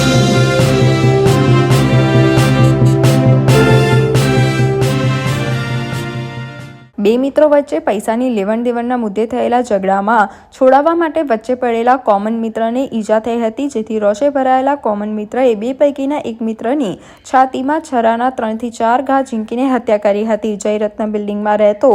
Thank you. બે મિત્રો વચ્ચે પૈસાની લેવણ દેવણના મુદ્દે થયેલા ઝઘડામાં છોડાવવા માટે વચ્ચે પડેલા કોમન મિત્રને ઈજા થઈ હતી, જેથી રોષે ભરાયેલા કોમન મિત્રએ બે પૈકીના એક મિત્રની છાતીમાં છરાના ત્રણથી ચાર ઘા ઝીંકીને હત્યા કરી હતી. જયરત્ન બિલ્ડિંગમાં રહેતો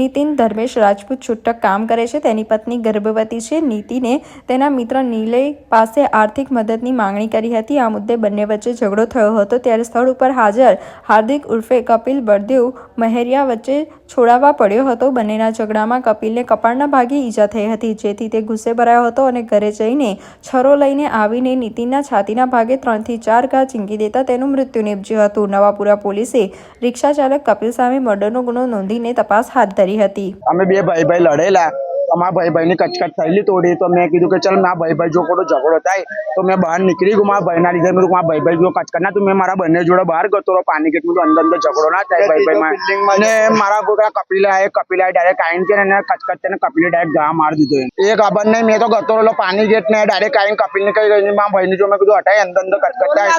નીતિન ધર્મેશ રાજપૂત છૂટક કામ કરે છે. તેની પત્ની ગર્ભવતી છે. નીતિને તેના મિત્ર નિલય પાસે આર્થિક મદદની માંગણી કરી હતી. આ મુદ્દે બંને વચ્ચે ઝઘડો થયો હતો. ત્યારે સ્થળ ઉપર હાજર હાર્દિક ઉર્ફે કપિલ બળદેવ મહેરિયા વચ્ચે છોડાવવા પડ્યો હતો. બંનેના ઝઘડામાં કપિલને કપાળના ભાગે ઈજા થઈ હતી. જેથી તે ગુસ્સે ભરાયો હતો અને ઘરે જઈને છરો લઈને આવીને નીતિનના છાતીના ભાગે ત્રણથી ચાર ઘા ચીંકી દેતા તેનું મૃત્યુ નીપજ્યું હતું. નવાપુરા પોલીસે રિક્ષા ચાલક કપિલ સામે મર્ડરનો ગુનો નોંધીને તપાસ હાથ ધરી હતી. અમે બે ભાઈ ભાઈ લડેલા. અમારા ભાઈ ભાઈની કચકચ થયેલી થોડી તો મેં કીધું કે ચાલ મારા ભાઈ ભાઈ જો ખોટો ઝઘડો થાય. તો મેં બહાર નીકળી ગયું. મારા ભાઈના લીધે મેં મારા ભાઈ ભાઈ જો કચકચ ના તો મેં મારા બંને જોડે બહાર ગતો રહો પાણી કેટલું અંદર અંદર ઝઘડો ના થાય ભાઈ ભાઈમાં અને મારા કોઈ કપિલ આયે કપિલા ડાયરેક્ટ આઈન છે એને કચકચ તેને કપિલે ડાયરેક્ટ ગા માર દીધો. એ ખબર નહીં મેં તો ગતો રહેલો પાણી ગેટ ને ડાયરેક્ટ કપિલ ને કઈ ગઈ મારા ભાઈને જો મેં કીધું હટાય અંદર અંદર કચકચ થાય.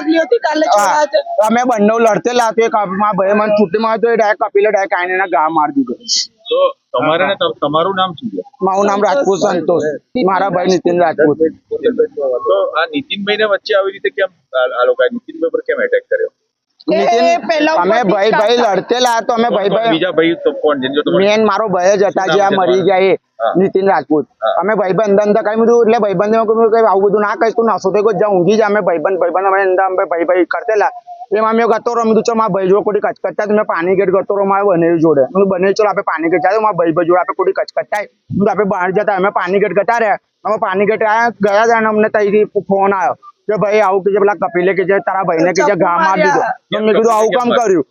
અમે બંને લડતેલા તો એક મારા ભાઈ મને છૂટી માં તો ડાયરેક્ટ કપિલે ડાયરેક્ટ આઈને એને ગા માર દીધો. તો તમારે તમારું નામ શું છે? મારું નામ રાજપૂત સંતોષ. મારા ભાઈ નીતિન રાજપૂત. તો આ નીતિનભાઈ ને વચ્ચે આવી રીતે કેમ આ લોકો નીતિનભાઈ પર કેમ એટેક કર્યો? નીતિન પહેલા અમે ભાઈ ભાઈ લડતેલા તો અમે ભાઈ ભાઈ બીજા ભાઈ તો કોણ મેન મારો ભાઈ જ હતા જે આ મરી ગયા એ. નીતિન રાજપૂત. અમે ભાઈબંધ અંદર અંદર કઈ બધું એટલે ભાઈબંધ આવું બધું ના કહીશ તું નસો થઈ ગયો જ્યાં ઊંઘી જા અમે ભાઈબંધ ભાઈબંધ અમે અંદર અમે ભાઈ ભાઈ કરતેલા. એમાં મેં ગતો રમી તું ચલ મારા ભાઈ જોડે કોઈ કચકચતા તો મેં પાણી ગેટ ગતો રહો મારા બને જોડે. હું બને ચલો આપણે પાણી ગેટ જાય. મારા ભાઈ ભાઈ જોડે આપણે કોઈ કચકચતા હું આપણે બહાર જતા અમે પાણી ગેટ ગતા રહ્યા. અમે પાણી ગેટ ગયા હતા અને અમને ત્યાંથી ફોન આવ્યો કે ભાઈ આવું કે પેલા કપિલે કે તારા ભાઈને કે ઘા માર દીધો મેં કીધું આવું કામ કર્યું?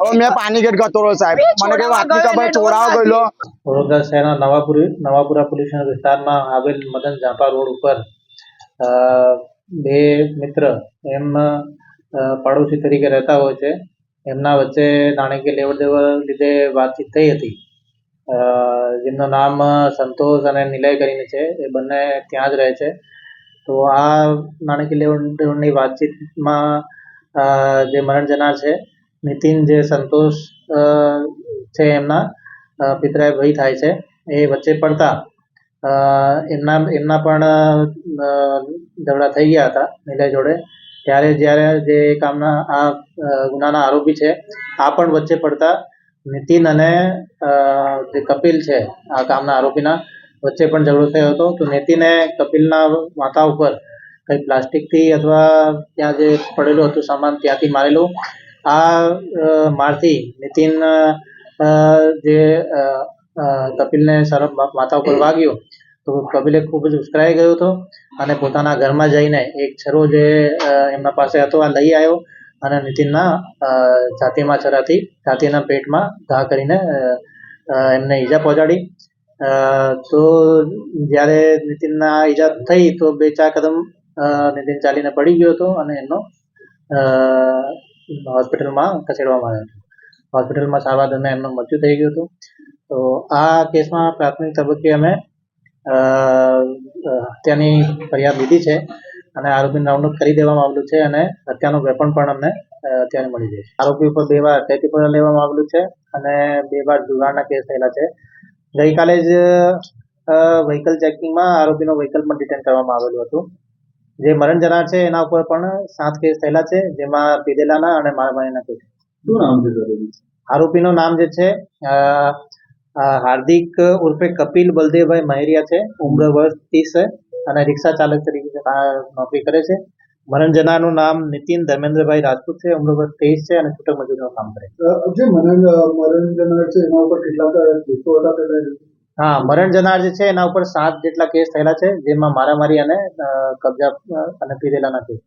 હવે મેં પાણી ગેટ ગતો રહ્યો સાહેબ. મને કઈ વાતની ખબર? ચોરાવા ગયેલો. વડોદરા શહેરના નવાપુરી નવાપુરા પોલીસ વિસ્તારમાં આવેલ મદન ઝાપા રોડ ઉપર બે મિત્ર એમ પડોશી તરીકે રહેતા હોય છે. એમના વચ્ચે નાણાકીય લેવડ દેવડ લીધે વાતચીત થઈ હતી. જેમનું નામ સંતોષ અને નિલય કરીને છે, એ બંને ત્યાં જ રહે છે. તો આ નાણાકીય લેવડ દેવડની વાતચીતમાં જે મરણ જનાર છે, નીતિન જે સંતોષ છે એમના પિતરાય ભાઈ થાય છે, એ વચ્ચે પડતા એમના એમના પણ ઝઘડા થઈ ગયા હતા નિલય જોડે. ત્યારે જ્યારે જે કામના, આ ગુનાના આરોપી છે, આ પણ વચ્ચે પડતા નીતિન અને જે કપિલ છે, આ કામના આરોપીના વચ્ચે પણ ઝઘડો થયો હતો. તો નીતિને કપિલના માથા ઉપર કંઈ પ્લાસ્ટિકથી અથવા ત્યાં જે પડેલું હતું સામાન ત્યાંથી મારેલું. આ મારથી નીતિન જે કપિલને સરફ માથા ઉપર વાગ્યો. તો કપિલે ખૂબ જ ઉશ્કેરાઈ ગયો હતો અને પોતાના ઘરમાં જઈને એક છરો જે એમના પાસે હતો, આ લઈ આવ્યો અને નીતિનના છાતીમાં છરાથી છાતીના પેટમાં ઘા કરીને એમને ઈજા પહોંચાડી. તો જ્યારે નીતિનના ઈજા થઈ તો બે ચાર કદમ નીતિન ચાલીને પડી ગયો હતો અને એમનો હોસ્પિટલમાં ખસેડવામાં આવ્યો હતો. હોસ્પિટલમાં સારવાર દરમિયાન એમનું મૃત્યુ થઈ ગયું હતું. તો આ કેસમાં પ્રાથમિક તબક્કે અમે હત્યાની ફરિયાદ લીધી છે અને આરોપીને રાઉન્ડ કરી દેવામાં આવેલું છે અને હત્યાનું વેપન પણ અમને અત્યારે મળી જાય છે. આરોપી ઉપર બે વાર અટૈકી પણ લેવામાં આવેલું છે અને બે વાર જુગારના કેસ થયેલા છે. ગઈકાલે જ વ્હીકલ ચેકિંગમાં આરોપીનું વ્હીકલ પણ ડિટેન કરવામાં આવેલું હતું. જે મરણ જનાર છે એના ઉપર પણ સાત કેસ થયેલા છે જેમાં પીધેલાના અને મારવાણીના કેસ. શું નામ છે આરોપીનું નામ જે છે હાર્દિક ઉર્ફે કપિલ બલદેવભાઈ મહેરિયા છે. ઉમ્ર વર્ષ ત્રીસ છે અને રિક્ષા ચાલક તરીકે નોકરી કરે છે. જનારનું નામ નીતિન ધર્મેન્દ્રભાઈ રાજપૂત છે. ઉમ્ર વર્ષ ત્રેવીસ છે અને છૂટક મજૂરનું કામ કરે છે. જે મરણ મરણ જનાર છે એના ઉપર કેટલાક કેસો હતા હા મરણ જનાર જે છે એના ઉપર સાત જેટલા કેસ થયેલા છે જેમાં મારામારી અને કબજા અને પીધેલાના કેસ